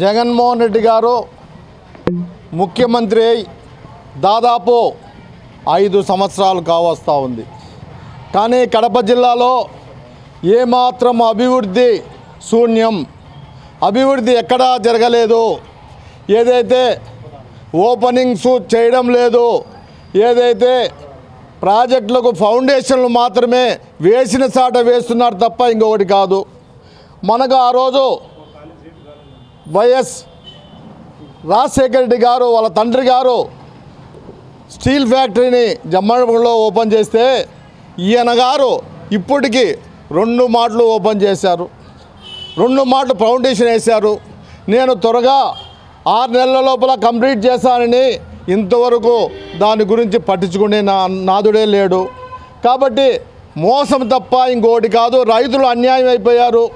జగన్మోహన్ రెడ్డి గారు ముఖ్యమంత్రి అయి దాదాపు ఐదు సంవత్సరాలు కావస్తూ ఉంది. కానీ కడప జిల్లాలో ఏమాత్రం అభివృద్ధి శూన్యం అభివృద్ధి ఎక్కడా జరగలేదు. ఏదైతే ఓపెనింగ్స్ చేయడం లేదు ఏదైతే ప్రాజెక్టులకు ఫౌండేషన్లు మాత్రమే వేసిన చాట వేస్తున్నారు తప్ప ఇంకొకటి కాదు. మనకు ఆ రోజు వైఎస్ రాజశేఖర రెడ్డి గారు వాళ్ళ తండ్రి గారు స్టీల్ ఫ్యాక్టరీని జమ్మడలో ఓపెన్ చేస్తే ఈయన గారు ఇప్పటికీ రెండు మాటలు ఓపెన్ చేశారు. రెండు మాటలు ఫౌండేషన్ వేశారు. నేను త్వరగా ఆరు నెలల లోపల కంప్లీట్ చేశానని ఇంతవరకు దాని గురించి పట్టించుకునే నా నాదుడే లేడు. కాబట్టి మోసం తప్ప ఇంకోటి కాదు. రైతులు అన్యాయం అయిపోయారు.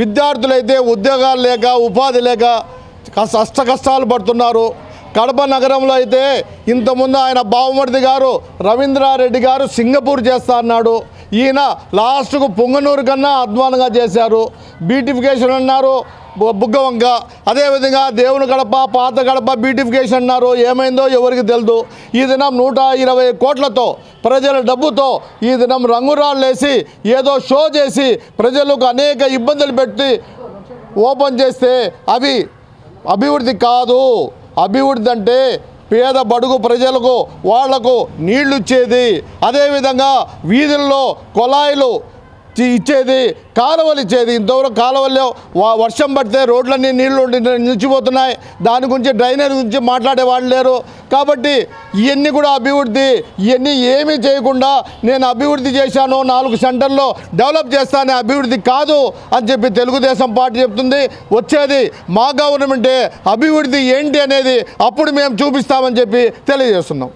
విద్యార్థులైతే ఉద్యోగాలు లేక ఉపాధి లేక కష్ట కష్టాలు పడుతున్నారు. కడప నగరంలో అయితే ఇంతకుముందు ఆయన బావమర్ది గారు రవీంద్రారెడ్డి గారు సింగపూర్ చేస్తా అన్నాడు. ఈయన లాస్ట్కు పొంగనూరు కన్నా అధ్వానంగా చేశారు. బ్యూటిఫికేషన్ అన్నారు బు- బుగ్గవంక. అదేవిధంగా దేవుని గడప పాత గడప బ్యూటిఫికేషన్ అన్నారు. ఏమైందో ఎవరికి తెలియదు ఈ దినం నూట ఇరవై కోట్లతో ప్రజల డబ్బుతో ఈ దినం రంగురాళ్ళేసి ఏదో షో చేసి ప్రజలకు అనేక ఇబ్బందులు పెట్టి ఓపెన్ చేస్తే అవి అభివృద్ధి కాదు. అభివృద్ధి అంటే పేద బడుగు ప్రజలకు వాళ్ళకు నీళ్ళు ఇచ్చేది అదేవిధంగా వీధుల్లో కొలాయిలు ఇచ్చేది కాలువలు ఇచ్చేది. ఇంతవరకు కాలువల్లో వర్షం పడితే రోడ్లన్నీ నీళ్ళు ఉండి నిలిచిపోతున్నాయి. దాని గురించి డ్రైనేజ్ గురించి మాట్లాడే వాళ్ళు లేరు. కాబట్టి ఇవన్నీ కూడా అభివృద్ధి. ఇవన్నీ ఏమీ చేయకుండా నేను అభివృద్ధి చేశాను. నాలుగు సెంటర్లో డెవలప్ చేస్తానే అభివృద్ధి కాదు అని చెప్పి తెలుగుదేశం పార్టీ చెప్తుంది. వచ్చేది మా గవర్నమెంటే. అభివృద్ధి ఏంటి అనేది అప్పుడు మేము చూపిస్తామని చెప్పి తెలియజేస్తున్నాం.